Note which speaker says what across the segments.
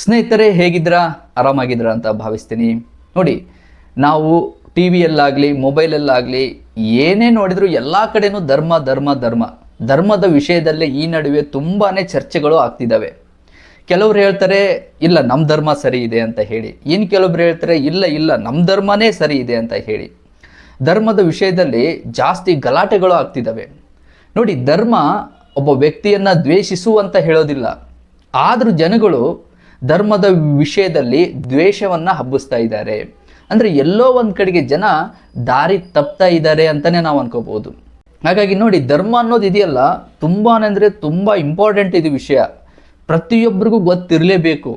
Speaker 1: ಸ್ನೇಹಿತರೆ ಹೇಗಿದ್ರಾ ಆರಾಮಾಗಿದ್ರಾ ಅಂತ ಭಾವಿಸ್ತೀನಿ. ನೋಡಿ, ನಾವು ಟಿ ವಿಯಲ್ಲಾಗಲಿ ಮೊಬೈಲಲ್ಲಾಗಲಿ, ಏನೇ ನೋಡಿದರೂ ಎಲ್ಲ ಕಡೆನೂ ಧರ್ಮ ಧರ್ಮ ಧರ್ಮ. ಧರ್ಮದ ವಿಷಯದಲ್ಲೇ ಈ ನಡುವೆ ತುಂಬಾ ಚರ್ಚೆಗಳು ಆಗ್ತಿದ್ದಾವೆ. ಕೆಲವ್ರು ಹೇಳ್ತಾರೆ, ಇಲ್ಲ ನಮ್ಮ ಧರ್ಮ ಸರಿ ಇದೆ ಅಂತ ಹೇಳಿ. ಇನ್ನು ಕೆಲವೊಬ್ರು ಹೇಳ್ತಾರೆ, ಇಲ್ಲ ಇಲ್ಲ ನಮ್ಮ ಧರ್ಮನೇ ಸರಿ ಇದೆ ಅಂತ ಹೇಳಿ. ಧರ್ಮದ ವಿಷಯದಲ್ಲಿ ಜಾಸ್ತಿ ಗಲಾಟೆಗಳು ಆಗ್ತಿದ್ದಾವೆ. ನೋಡಿ, ಧರ್ಮ ಒಬ್ಬ ವ್ಯಕ್ತಿಯನ್ನು ದ್ವೇಷಿಸು ಅಂತ ಹೇಳೋದಿಲ್ಲ. ಆದರೂ ಜನಗಳು ಧರ್ಮದ ವಿಷಯದಲ್ಲಿ ದ್ವೇಷವನ್ನು ಹಬ್ಬಿಸ್ತಾ ಇದ್ದಾರೆ. ಅಂದರೆ ಎಲ್ಲೋ ಒಂದು ಕಡೆಗೆ ಜನ ದಾರಿ ತಪ್ತಾ ಇದ್ದಾರೆ ಅಂತಲೇ ನಾವು ಅನ್ಕೋಬೋದು ಹಾಗಾಗಿ ನೋಡಿ, ಧರ್ಮ ಅನ್ನೋದು ಇದೆಯಲ್ಲ ತುಂಬಾ ಅಂದರೆ ತುಂಬ ಇಂಪಾರ್ಟೆಂಟ್ ಇದು ವಿಷಯ. ಪ್ರತಿಯೊಬ್ಬರಿಗೂ ಗೊತ್ತಿರಲೇಬೇಕು.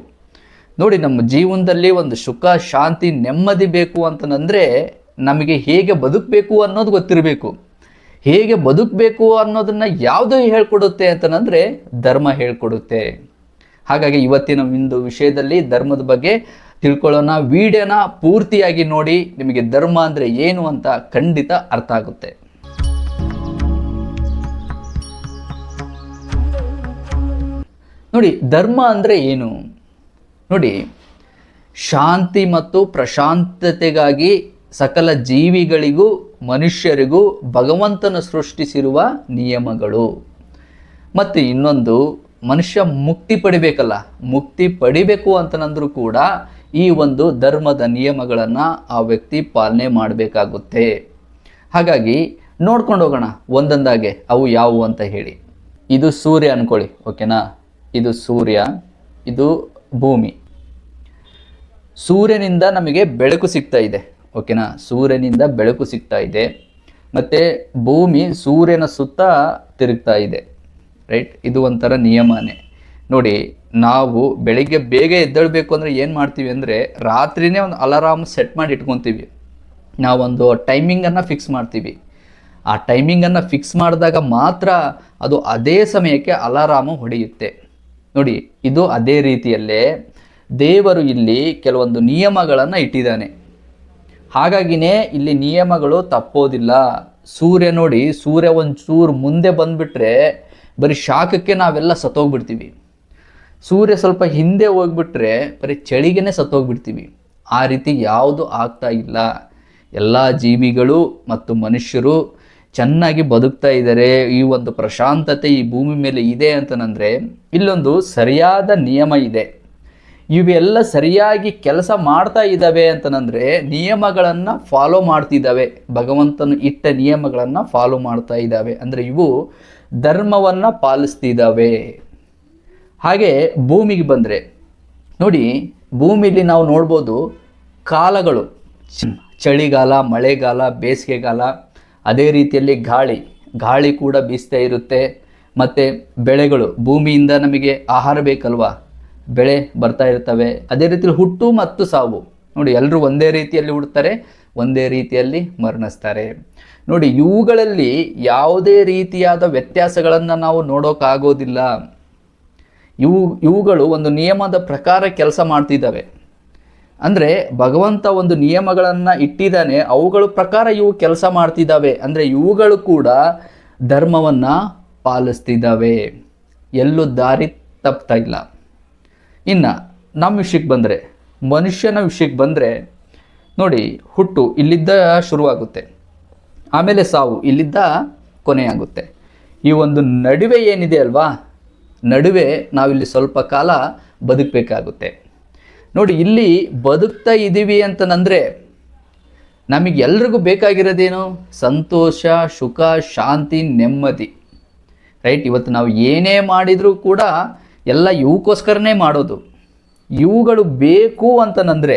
Speaker 1: ನೋಡಿ, ನಮ್ಮ ಜೀವನದಲ್ಲಿ ಒಂದು ಸುಖ, ಶಾಂತಿ, ನೆಮ್ಮದಿ ಬೇಕು ಅಂತಂದರೆ ನಮಗೆ ಹೇಗೆ ಬದುಕಬೇಕು ಅನ್ನೋದು ಗೊತ್ತಿರಬೇಕು. ಹೇಗೆ ಬದುಕಬೇಕು ಅನ್ನೋದನ್ನು ಯಾವುದು ಹೇಳ್ಕೊಡುತ್ತೆ ಅಂತಂದರೆ ಧರ್ಮ ಹೇಳ್ಕೊಡುತ್ತೆ. ಹಾಗಾಗಿ ಇವತ್ತಿನ ಒಂದು ವಿಷಯದಲ್ಲಿ ಧರ್ಮದ ಬಗ್ಗೆ ತಿಳ್ಕೊಳ್ಳೋಣ. ವಿಡಿಯೋನ ಪೂರ್ತಿಯಾಗಿ ನೋಡಿ, ನಿಮಗೆ ಧರ್ಮ ಅಂದರೆ ಏನು ಅಂತ ಖಂಡಿತ ಅರ್ಥ ಆಗುತ್ತೆ. ನೋಡಿ, ಧರ್ಮ ಅಂದರೆ ಏನು? ನೋಡಿ, ಶಾಂತಿ ಮತ್ತು ಪ್ರಶಾಂತತೆಗಾಗಿ ಸಕಲ ಜೀವಿಗಳಿಗೂ, ಮನುಷ್ಯರಿಗೂ ಭಗವಂತನ ಸೃಷ್ಟಿಸಿರುವ ನಿಯಮಗಳು. ಮತ್ತು ಇನ್ನೊಂದು ಮನುಷ್ಯ ಮುಕ್ತಿ ಪಡಿಬೇಕಲ್ಲ, ಮುಕ್ತಿ ಪಡಿಬೇಕು ಅಂತನಂದ್ರೂ ಕೂಡ ಈ ಒಂದು ಧರ್ಮದ ನಿಯಮಗಳನ್ನು ಆ ವ್ಯಕ್ತಿ ಪಾಲನೆ ಮಾಡಬೇಕಾಗುತ್ತೆ. ಹಾಗಾಗಿ ನೋಡ್ಕೊಂಡು ಹೋಗೋಣ, ಒಂದೊಂದಾಗೆ ಅವು ಯಾವುವು ಅಂತ ಹೇಳಿ. ಇದು ಸೂರ್ಯ ಅನ್ಕೊಳ್ಳಿ, ಓಕೆನಾ? ಇದು ಸೂರ್ಯ, ಇದು ಭೂಮಿ. ಸೂರ್ಯನಿಂದ ನಮಗೆ ಬೆಳಕು ಸಿಗ್ತಾ ಇದೆ, ಓಕೆನಾ? ಸೂರ್ಯನಿಂದ ಬೆಳಕು ಸಿಗ್ತಾ ಇದೆ. ಮತ್ತು ಭೂಮಿ ಸೂರ್ಯನ ಸುತ್ತ ತಿರುಗ್ತಾ ಇದೆ. ರೈಟ್ ಇದು ಒಂಥರ ನಿಯಮನೇ. ನೋಡಿ, ನಾವು ಬೆಳಿಗ್ಗೆ ಬೇಗ ಎದ್ದೇಳಬೇಕು ಅಂದರೆ ಏನು ಮಾಡ್ತೀವಿ ಅಂದರೆ ರಾತ್ರಿನೇ ಒಂದು ಅಲಾರಾಮ್ ಸೆಟ್ ಮಾಡಿ ಇಟ್ಕೊತೀವಿ. ನಾವೊಂದು ಟೈಮಿಂಗನ್ನು ಫಿಕ್ಸ್ ಮಾಡ್ತೀವಿ. ಆ ಟೈಮಿಂಗನ್ನು ಫಿಕ್ಸ್ ಮಾಡಿದಾಗ ಮಾತ್ರ ಅದು ಅದೇ ಸಮಯಕ್ಕೆ ಅಲಾರಾಮು ಹೊಡೆಯುತ್ತೆ. ನೋಡಿ, ಇದು ಅದೇ ರೀತಿಯಲ್ಲೇ ದೇವರು ಇಲ್ಲಿ ಕೆಲವೊಂದು ನಿಯಮಗಳನ್ನು ಇಟ್ಟಿದ್ದಾನೆ. ಹಾಗಾಗಿನೇ ಇಲ್ಲಿ ನಿಯಮಗಳು ತಪ್ಪೋದಿಲ್ಲ. ಸೂರ್ಯ ನೋಡಿ, ಸೂರ್ಯ ಒಂದು ಚೂರು ಮುಂದೆ ಬಂದುಬಿಟ್ರೆ ಬರೀ ಶಾಖಕ್ಕೆ ನಾವೆಲ್ಲ ಸತ್ತೋಗ್ಬಿಡ್ತೀವಿ. ಸೂರ್ಯ ಸ್ವಲ್ಪ ಹಿಂದೆ ಹೋಗ್ಬಿಟ್ರೆ ಬರೀ ಚಳಿಗೆನೆ ಸತ್ತೋಗ್ಬಿಡ್ತೀವಿ. ಆ ರೀತಿ ಯಾವುದು ಆಗ್ತಾ ಇಲ್ಲ. ಎಲ್ಲ ಜೀವಿಗಳು ಮತ್ತು ಮನುಷ್ಯರು ಚೆನ್ನಾಗಿ ಬದುಕ್ತಾ ಇದ್ದಾರೆ. ಈ ಒಂದು ಪ್ರಶಾಂತತೆ ಈ ಭೂಮಿ ಮೇಲೆ ಇದೆ ಅಂತಂದರೆ ಇಲ್ಲೊಂದು ಸರಿಯಾದ ನಿಯಮ ಇದೆ. ಇವೆಲ್ಲ ಸರಿಯಾಗಿ ಕೆಲಸ ಮಾಡ್ತಾ ಇದ್ದಾವೆ ಅಂತನಂದರೆ ನಿಯಮಗಳನ್ನು ಫಾಲೋ ಮಾಡ್ತಿದ್ದಾವೆ. ಭಗವಂತನು ಇಟ್ಟ ನಿಯಮಗಳನ್ನು ಫಾಲೋ ಮಾಡ್ತಾ ಇದ್ದಾವೆ. ಅಂದರೆ ಇವು ಧರ್ಮವನ್ನು ಪಾಲಿಸ್ತಿದ್ದಾವೆ. ಹಾಗೆ ಭೂಮಿಗೆ ಬಂದರೆ, ನೋಡಿ ಭೂಮಿಲಿ ನಾವು ನೋಡ್ಬೋದು ಕಾಲಗಳು. ಚಳಿಗಾಲ, ಮಳೆಗಾಲ, ಬೇಸಿಗೆಗಾಲ, ಅದೇ ರೀತಿಯಲ್ಲಿ ಗಾಳಿ. ಗಾಳಿ ಕೂಡ ಬೀಸ್ತಾ ಇರುತ್ತೆ. ಮತ್ತು ಬೆಳೆಗಳು, ಭೂಮಿಯಿಂದ ನಮಗೆ ಆಹಾರ ಬೇಕಲ್ವಾ? ಬೆಳೆ ಬರ್ತಾ ಇರ್ತವೆ. ಅದೇ ರೀತಿಯಲ್ಲಿ ಹುಟ್ಟು ಮತ್ತು ಸಾವು. ನೋಡಿ ಎಲ್ಲರೂ ಒಂದೇ ರೀತಿಯಲ್ಲಿ ಹುಡ್ತಾರೆ, ಒಂದೇ ರೀತಿಯಲ್ಲಿ ಮರಣಿಸ್ತಾರೆ ನೋಡಿ, ಇವುಗಳಲ್ಲಿ ಯಾವುದೇ ರೀತಿಯಾದ ವ್ಯತ್ಯಾಸಗಳನ್ನು ನಾವು ನೋಡೋಕ್ಕಾಗೋದಿಲ್ಲ ಇವು, ಇವುಗಳು ಒಂದು ನಿಯಮದ ಪ್ರಕಾರ ಕೆಲಸ ಮಾಡ್ತಿದ್ದಾವೆ. ಅಂದರೆ, ಭಗವಂತ ಒಂದು ನಿಯಮಗಳನ್ನು ಇಟ್ಟಿದ್ದಾನೆ, ಅವುಗಳ ಪ್ರಕಾರ ಇವು ಕೆಲಸ ಮಾಡ್ತಿದ್ದಾವೆ. ಅಂದರೆ, ಇವುಗಳು ಕೂಡ ಧರ್ಮವನ್ನು ಪಾಲಿಸ್ತಿದ್ದಾವೆ. ಎಲ್ಲೂ ದಾರಿ ತಪ್ತಾ ಇಲ್ಲ. ಇನ್ನು ನಮ್ಮ ವಿಷಯಕ್ಕೆ ಬಂದರೆ, ಮನುಷ್ಯನ ವಿಷಯಕ್ಕೆ ಬಂದರೆ, ನೋಡಿ, ಹುಟ್ಟು ಇಲ್ಲಿದ್ದ ಶುರುವಾಗುತ್ತೆ. ಆಮೇಲೆ ಸಾವು ಇಲ್ಲಿದ್ದ ಕೊನೆಯಾಗುತ್ತೆ. ಈ ಒಂದು ನಡುವೆ ಏನಿದೆ ಅಲ್ವಾ? ನಡುವೆ ನಾವಿಲ್ಲಿ ಸ್ವಲ್ಪ ಕಾಲ ಬದುಕಬೇಕಾಗುತ್ತೆ. ನೋಡಿ, ಇಲ್ಲಿ ಬದುಕ್ತಾ ಇದ್ದೀವಿ ಅಂತನಂದರೆ ನಮಗೆ ಎಲ್ರಿಗೂ ಬೇಕಾಗಿರೋದೇನು? ಸಂತೋಷ, ಸುಖ, ಶಾಂತಿ, ನೆಮ್ಮದಿ. ರೈಟ್? ಇವತ್ತು ನಾವು ಏನೇ ಮಾಡಿದರೂ ಕೂಡ ಎಲ್ಲ ಇವಕ್ಕೋಸ್ಕರನೇ ಮಾಡೋದು. ಇವುಗಳು ಬೇಕು ಅಂತನಂದರೆ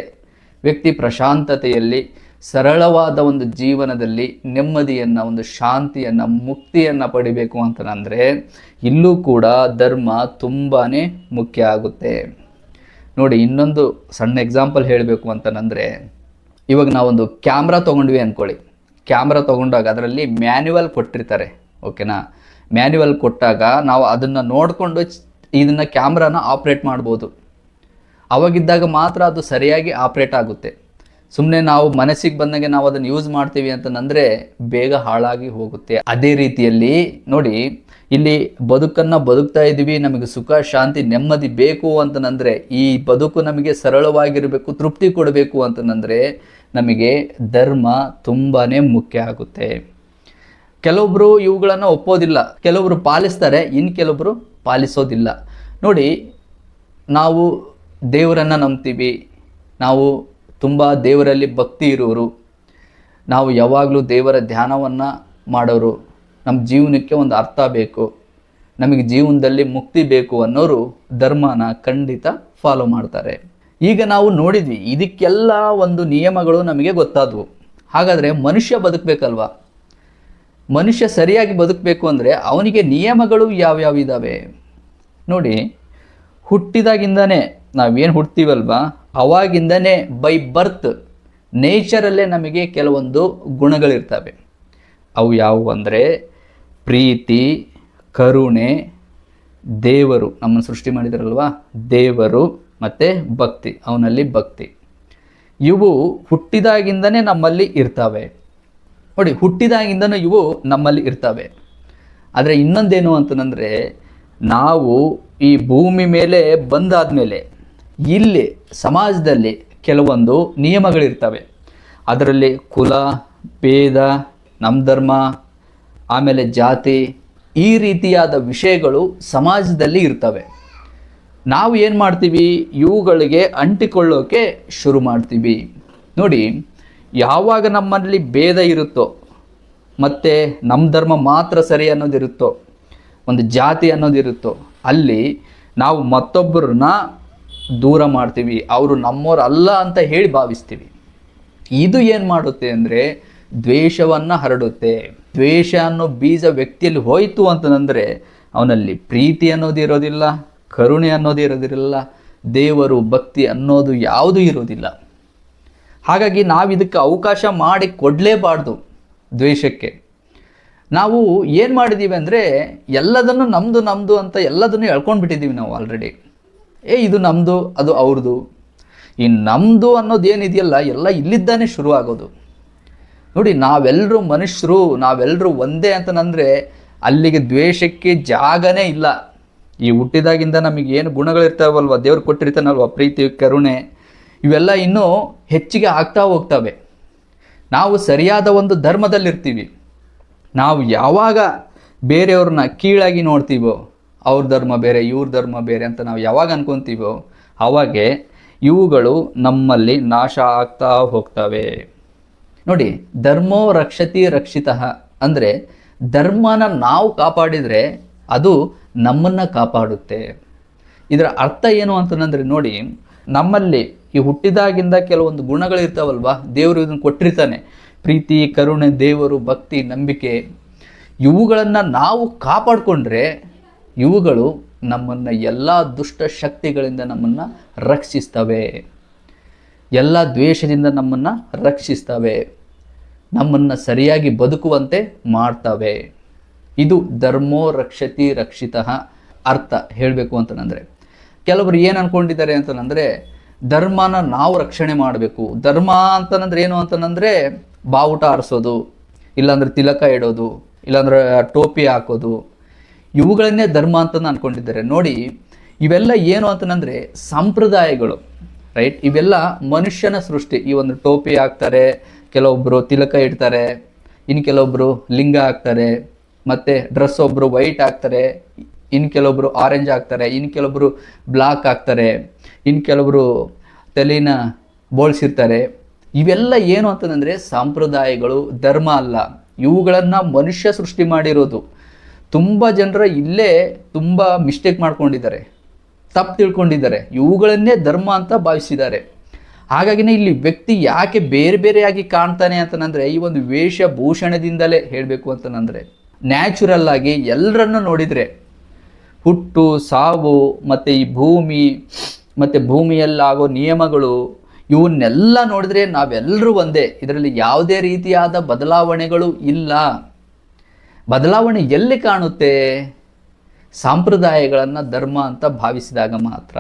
Speaker 1: ವ್ಯಕ್ತಿ ಪ್ರಶಾಂತತೆಯಲ್ಲಿ, ಸರಳವಾದ ಒಂದು ಜೀವನದಲ್ಲಿ ನೆಮ್ಮದಿಯನ್ನು, ಒಂದು ಶಾಂತಿಯನ್ನು, ಮುಕ್ತಿಯನ್ನು ಪಡಿಬೇಕು ಅಂತಂದರೆ ಇಲ್ಲೂ ಕೂಡ ಧರ್ಮ ತುಂಬಾ ಮುಖ್ಯ ಆಗುತ್ತೆ. ನೋಡಿ, ಇನ್ನೊಂದು ಸಣ್ಣ ಎಕ್ಸಾಂಪಲ್ ಹೇಳಬೇಕು ಅಂತಂದರೆ ಇವಾಗ ನಾವೊಂದು ಕ್ಯಾಮ್ರಾ ತೊಗೊಂಡ್ವಿ ಅಂದ್ಕೊಳ್ಳಿ ಕ್ಯಾಮ್ರಾ ತೊಗೊಂಡಾಗ ಅದರಲ್ಲಿ ಮ್ಯಾನ್ಯುವಲ್ ಕೊಟ್ಟಿರ್ತಾರೆ, ಓಕೆನಾ? ಮ್ಯಾನ್ಯುವಲ್ ಕೊಟ್ಟಾಗ ನಾವು ಅದನ್ನು ನೋಡಿಕೊಂಡು ಇದನ್ನು ಕ್ಯಾಮ್ರಾನ ಆಪ್ರೇಟ್ ಮಾಡ್ಬೋದು. ಅವಾಗಿದ್ದಾಗ ಮಾತ್ರ ಅದು ಸರಿಯಾಗಿ ಆಪ್ರೇಟ್ ಆಗುತ್ತೆ. ಸುಮ್ಮನೆ ನಾವು ಮನಸ್ಸಿಗೆ ಬಂದಂಗೆ ನಾವು ಅದನ್ನು ಯೂಸ್ ಮಾಡ್ತೀವಿ ಅಂತಂದರೆ ಬೇಗ ಹಾಳಾಗಿ ಹೋಗುತ್ತೆ. ಅದೇ ರೀತಿಯಲ್ಲಿ ನೋಡಿ, ಇಲ್ಲಿ ಬದುಕನ್ನು ಬದುಕ್ತಾ ಇದ್ದೀವಿ, ನಮಗೆ ಸುಖ, ಶಾಂತಿ, ನೆಮ್ಮದಿ ಬೇಕು ಅಂತನಂದರೆ ಈ ಬದುಕು ನಮಗೆ ಸರಳವಾಗಿರಬೇಕು, ತೃಪ್ತಿ ಕೊಡಬೇಕು ಅಂತಂದ್ರೆ ನಮಗೆ ಧರ್ಮ ತುಂಬಾ ಮುಖ್ಯ ಆಗುತ್ತೆ. ಕೆಲವೊಬ್ಬರು ಇವುಗಳನ್ನು ಒಪ್ಪೋದಿಲ್ಲ. ಕೆಲವೊಬ್ಬರು ಪಾಲಿಸ್ತಾರೆ ಇನ್ನು ಕೆಲವೊಬ್ಬರು ಪಾಲಿಸೋದಿಲ್ಲ. ನೋಡಿ, ನಾವು ದೇವರನ್ನು ನಂಬ್ತೀವಿ. ನಾವು ತುಂಬ ದೇವರಲ್ಲಿ ಭಕ್ತಿ ಇರೋರು. ನಾವು ಯಾವಾಗಲೂ ದೇವರ ಧ್ಯಾನವನ್ನು ಮಾಡೋರು. ನಮ್ಮ ಜೀವನಕ್ಕೆ ಒಂದು ಅರ್ಥ ಬೇಕು. ನಮಗೆ ಜೀವನದಲ್ಲಿ ಮುಕ್ತಿ ಬೇಕು ಅನ್ನೋರು ಧರ್ಮನ ಖಂಡಿತ ಫಾಲೋ ಮಾಡ್ತಾರೆ. ಈಗ ನಾವು ನೋಡಿದ್ವಿ, ಇದಕ್ಕೆಲ್ಲ ಒಂದು ನಿಯಮಗಳು ನಮಗೆ ಗೊತ್ತಾದವು. ಹಾಗಾದರೆ ಮನುಷ್ಯ ಬದುಕಬೇಕಲ್ವಾ? ಮನುಷ್ಯ ಸರಿಯಾಗಿ ಬದುಕಬೇಕು ಅಂದರೆ ಅವನಿಗೆ ನಿಯಮಗಳು ಯಾವ್ಯಾವ ಇದ್ದಾವೆ ನೋಡಿ, ಹುಟ್ಟಿದಾಗಿಂದನೇ ನಾವೇನು ಹುಡ್ತೀವಲ್ವಾ ಅವಾಗಿಂದನೇ ಬೈ ಬರ್ತ್ ನೇಚರಲ್ಲೇ ನಮಗೆ ಕೆಲವೊಂದು ಗುಣಗಳಿರ್ತವೆ. ಅವು ಯಾವುವು ಅಂದರೆ ಪ್ರೀತಿ, ಕರುಣೆ, ದೇವರು. ನಮ್ಮನ್ನು ಸೃಷ್ಟಿ ಮಾಡಿದಾರಲ್ವಾ? ದೇವರು ಮತ್ತು ಭಕ್ತಿ. ಅವನಲ್ಲಿ ಭಕ್ತಿ. ಇವು ಹುಟ್ಟಿದಾಗಿಂದನೇ ನಮ್ಮಲ್ಲಿ ಇರ್ತವೆ. ನೋಡಿ, ಹುಟ್ಟಿದಾಗಿಂದನೂ ಇವು ನಮ್ಮಲ್ಲಿ ಇರ್ತವೆ. ಆದರೆ ಇನ್ನೊಂದೇನು ಅಂತಂದರೆ, ನಾವು ಈ ಭೂಮಿ ಮೇಲೆ ಬಂದಾದ ಮೇಲೆ ಇಲ್ಲಿ ಸಮಾಜದಲ್ಲಿ ಕೆಲವೊಂದು ನಿಯಮಗಳಿರ್ತವೆ. ಅದರಲ್ಲಿ ಕುಲ, ಭೇದ ನಮ್ಮ ಧರ್ಮ, ಆಮೇಲೆ ಜಾತಿ, ಈ ರೀತಿಯಾದ ವಿಷಯಗಳು ಸಮಾಜದಲ್ಲಿ ಇರ್ತವೆ. ನಾವು ಏನು ಮಾಡ್ತೀವಿ? ಇವುಗಳಿಗೆ ಅಂಟಿಕೊಳ್ಳೋಕೆ ಶುರು ಮಾಡ್ತೀವಿ. ನೋಡಿ ಯಾವಾಗ ನಮ್ಮಲ್ಲಿ ಭೇದ ಇರುತ್ತೋ, ಮತ್ತು ನಮ್ಮ ಧರ್ಮ ಮಾತ್ರ ಸರಿ ಅನ್ನೋದಿರುತ್ತೋ ಒಂದು ಜಾತಿ ಅನ್ನೋದಿರುತ್ತೋ ಅಲ್ಲಿ ನಾವು ಮತ್ತೊಬ್ಬರನ್ನ ದೂರ ಮಾಡ್ತೀವಿ, ಅವರು ನಮ್ಮವ್ರು ಅಲ್ಲ ಅಂತ ಹೇಳಿ ಭಾವಿಸ್ತೀವಿ. ಇದು ಏನು ಮಾಡುತ್ತೆ ಅಂದರೆ, ದ್ವೇಷವನ್ನು ಹರಡುತ್ತೆ. ದ್ವೇಷ ಅನ್ನೋ ಬೀಜ ವ್ಯಕ್ತಿಯಲ್ಲಿ ಹೋಯಿತು ಅಂತಂದರೆ, ಅವನಲ್ಲಿ ಪ್ರೀತಿ ಅನ್ನೋದು ಇರೋದಿಲ್ಲ, ಕರುಣೆ ಅನ್ನೋದು ಇರೋದಿರಲ್ಲ ದೇವರು ಭಕ್ತಿ ಅನ್ನೋದು ಯಾವುದೂ ಇರೋದಿಲ್ಲ. ಹಾಗಾಗಿ ನಾವು ಇದಕ್ಕೆ ಅವಕಾಶ ಮಾಡಿ ಕೊಡಲೇಬಾರ್ದು ದ್ವೇಷಕ್ಕೆ. ನಾವು ಏನು ಮಾಡಿದ್ದೀವಿ ಅಂದರೆ ಎಲ್ಲದನ್ನು ನಮ್ಮದು ನಮ್ಮದು ಅಂತ ಎಲ್ಲದನ್ನು ಎಳ್ಕೊಂಡ್ಬಿಟ್ಟಿದ್ದೀವಿ ನಾವು ಆಲ್ರೆಡಿ ಏ, ಇದು ನಮ್ಮದು ಅದು ಅವ್ರದ್ದು ಈ ನಮ್ಮದು ಅನ್ನೋದು ಏನಿದೆಯಲ್ಲ ಎಲ್ಲ ಇಲ್ಲಿದ್ದಾನೆ ಶುರು ಆಗೋದು. ನೋಡಿ ನಾವೆಲ್ಲರೂ ಮನುಷ್ಯರು ನಾವೆಲ್ಲರೂ ಒಂದೇ ಅಂತಂದರೆ ಅಲ್ಲಿಗೆ ದ್ವೇಷಕ್ಕೆ ಜಾಗನೇ ಇಲ್ಲ. ಈ ಹುಟ್ಟಿದಾಗಿಂದ ನಮಗೆ ಏನು ಗುಣಗಳಿರ್ತಾವಲ್ವ? ದೇವ್ರು ಕೊಟ್ಟಿರ್ತಾನಲ್ವ ಪ್ರೀತಿ, ಕರುಣೆ? ಇವೆಲ್ಲ ಇನ್ನೂ ಹೆಚ್ಚಿಗೆ ಆಗ್ತಾ ಹೋಗ್ತವೆ. ನಾವು ಸರಿಯಾದ ಒಂದು ಧರ್ಮದಲ್ಲಿರ್ತೀವಿ. ನಾವು ಯಾವಾಗ ಬೇರೆಯವ್ರನ್ನ ಕೀಳಾಗಿ ನೋಡ್ತೀವೋ, ಅವ್ರ ಧರ್ಮ ಬೇರೆ, ಇವ್ರ ಧರ್ಮ ಬೇರೆ ಅಂತ ನಾವು ಯಾವಾಗ ಅನ್ಕೊತೀವೋ, ಅವಾಗೆ ಇವುಗಳು ನಮ್ಮಲ್ಲಿ ನಾಶ ಆಗ್ತಾ ಹೋಗ್ತವೆ. ನೋಡಿ, ಧರ್ಮೋ ರಕ್ಷತಿ ರಕ್ಷಿತ ಅಂದರೆ ಧರ್ಮನ ನಾವು ಕಾಪಾಡಿದರೆ ಅದು ನಮ್ಮನ್ನು ಕಾಪಾಡುತ್ತೆ. ಇದರ ಅರ್ಥ ಏನು ಅಂತಂದರೆ ನೋಡಿ, ನಮ್ಮಲ್ಲಿ ಈ ಹುಟ್ಟಿದಾಗಿಂದ ಕೆಲವೊಂದು ಗುಣಗಳಿರ್ತಾವಲ್ವಾ ದೇವರು ಇದನ್ನು ಕೊಟ್ಟಿರ್ತಾನೆ. ಪ್ರೀತಿ, ಕರುಣೆ, ದೇವರು, ಭಕ್ತಿ, ನಂಬಿಕೆ, ಇವುಗಳನ್ನು ನಾವು ಕಾಪಾಡಿಕೊಂಡ್ರೆ ಇವುಗಳು ನಮ್ಮನ್ನು ಎಲ್ಲ ದುಷ್ಟ ಶಕ್ತಿಗಳಿಂದ ನಮ್ಮನ್ನು ರಕ್ಷಿಸ್ತವೆ. ಎಲ್ಲ ದ್ವೇಷದಿಂದ ನಮ್ಮನ್ನು ರಕ್ಷಿಸ್ತವೆ. ನಮ್ಮನ್ನು ಸರಿಯಾಗಿ ಬದುಕುವಂತೆ ಮಾಡ್ತವೆ. ಇದು ಧರ್ಮೋ ರಕ್ಷತಿ ರಕ್ಷಿತ ಅರ್ಥ ಹೇಳಬೇಕು ಅಂತಂದರೆ. ಕೆಲವರು ಏನು ಅಂದ್ಕೊಂಡಿದ್ದಾರೆ ಅಂತಂದರೆ ಧರ್ಮನ ನಾವು ರಕ್ಷಣೆ ಮಾಡಬೇಕು. ಧರ್ಮ ಅಂತಂದ್ರೆ ಏನು ಅಂತನಂದ್ರೆ ಬಾವುಟ ಆರಿಸೋದು, ಇಲ್ಲಾಂದ್ರೆ ತಿಲಕ ಇಡೋದು, ಇಲ್ಲಾಂದ್ರೆ ಟೋಪಿ ಹಾಕೋದು. ಇವುಗಳನ್ನೇ ಧರ್ಮ ಅಂತ ಅಂದ್ಕೊಂಡಿದ್ದಾರೆ ನೋಡಿ, ಇವೆಲ್ಲ ಏನು ಅಂತಂದರೆ ಸಂಪ್ರದಾಯಗಳು ರೈಟ್ ಇವೆಲ್ಲ ಮನುಷ್ಯನ ಸೃಷ್ಟಿ. ಈ ಒಂದು ಟೋಪಿ ಹಾಕ್ತಾರೆ ಕೆಲವೊಬ್ಬರು ತಿಲಕ ಇಡ್ತಾರೆ ಇನ್ನು ಕೆಲವೊಬ್ಬರು ಲಿಂಗ ಹಾಕ್ತಾರೆ, ಮತ್ತು ಡ್ರೆಸ್ ಒಬ್ಬರು ವೈಟ್ ಹಾಕ್ತಾರೆ ಇನ್ನು ಕೆಲವೊಬ್ಬರು ಆರೆಂಜ್ ಹಾಕ್ತಾರೆ ಇನ್ನು ಕೆಲವೊಬ್ಬರು ಬ್ಲಾಕ್ ಹಾಕ್ತಾರೆ ಇನ್ನು ಕೆಲವರು ತಲೆನ ಬೋಳ್ಸಿರ್ತಾರೆ. ಇವೆಲ್ಲ ಏನು ಅಂತಂದರೆ ಸಂಪ್ರದಾಯಗಳು, ಧರ್ಮ ಅಲ್ಲ. ಇವುಗಳನ್ನು ಮನುಷ್ಯ ಸೃಷ್ಟಿ ಮಾಡಿರೋದು. ತುಂಬ ಜನರ ಇಲ್ಲೇ ತುಂಬ ಮಿಸ್ಟೇಕ್ ಮಾಡ್ಕೊಂಡಿದ್ದಾರೆ. ತಪ್ಪು ತಿಳ್ಕೊಂಡಿದ್ದಾರೆ. ಇವುಗಳನ್ನೇ ಧರ್ಮ ಅಂತ ಭಾವಿಸಿದ್ದಾರೆ. ಹಾಗಾಗಿನೇ ಇಲ್ಲಿ ವ್ಯಕ್ತಿ ಯಾಕೆ ಬೇರೆ ಬೇರೆಯಾಗಿ ಕಾಣ್ತಾನೆ ಅಂತಂದರೆ ಈ ಒಂದು ವೇಷಭೂಷಣದಿಂದಲೇ ಹೇಳಬೇಕು ಅಂತಂದರೆ ನ್ಯಾಚುರಲ್ ಆಗಿ ಎಲ್ಲರನ್ನು ನೋಡಿದರೆ ಹುಟ್ಟು, ಸಾವು ಮತ್ತು ಈ ಭೂಮಿ ಮತ್ತು ಭೂಮಿಯಲ್ಲಾಗೋ ನಿಯಮಗಳು, ಇವನ್ನೆಲ್ಲ ನೋಡಿದ್ರೆ ನಾವೆಲ್ಲರೂ ಒಂದೇ. ಇದರಲ್ಲಿ ಯಾವುದೇ ರೀತಿಯಾದ ಬದಲಾವಣೆಗಳು ಇಲ್ಲ. ಬದಲಾವಣೆ ಎಲ್ಲಿ ಕಾಣುತ್ತೆ? ಸಂಪ್ರದಾಯಗಳನ್ನು ಧರ್ಮ ಅಂತ ಭಾವಿಸಿದಾಗ ಮಾತ್ರ.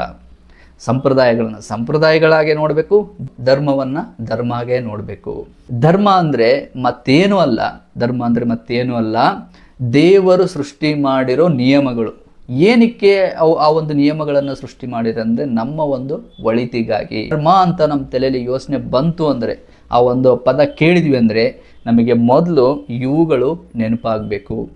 Speaker 1: ಸಂಪ್ರದಾಯಗಳನ್ನು ಸಂಪ್ರದಾಯಗಳಾಗೆ ನೋಡಬೇಕು, ಧರ್ಮವನ್ನು ಧರ್ಮ ಆಗೇ ನೋಡಬೇಕು. ಧರ್ಮ ಅಂದರೆ ಮತ್ತೇನೂ ಅಲ್ಲ. ಧರ್ಮ ಅಂದರೆ ಮತ್ತೇನೂ ಅಲ್ಲ. ದೇವರು ಸೃಷ್ಟಿ ಮಾಡಿರೋ ನಿಯಮಗಳು. ಏನಕ್ಕೆ ಅವು ಆ ಒಂದು ನಿಯಮಗಳನ್ನು ಸೃಷ್ಟಿ ಮಾಡಿರಂದ್ರೆ ನಮ್ಮ ಒಂದು ಒಳಿತಿಗಾಗಿ. ಧರ್ಮ ಅಂತ ನಮ್ಮ ತಲೆಯಲ್ಲಿ ಯೋಚನೆ ಬಂತು ಅಂದರೆ ಆ ಒಂದು ಪದ ಕೇಳಿದ್ವಿ ಅಂದರೆ ನಮಗೆ ಮೊದಲು ಇವುಗಳು ನೆನಪಾಗಬೇಕು.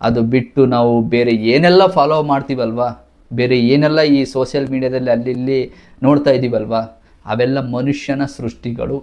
Speaker 1: ಅದು ಬಿಟ್ಟು ನಾವು ಬೇರೆ ಏನೆಲ್ಲ ಫಾಲೋ ಮಾಡ್ತೀವಲ್ವಾ? ಬೇರೆ ಏನೆಲ್ಲ ಈ ಸೋಷಿಯಲ್ ಮೀಡಿಯಾದಲ್ಲಿ ಅಲ್ಲಿ ಇಲ್ಲಿ ನೋಡ್ತಾ ಇದ್ದೀವಲ್ವಾ ಅವೆಲ್ಲ ಮನುಷ್ಯನ ಸೃಷ್ಟಿಗಳು.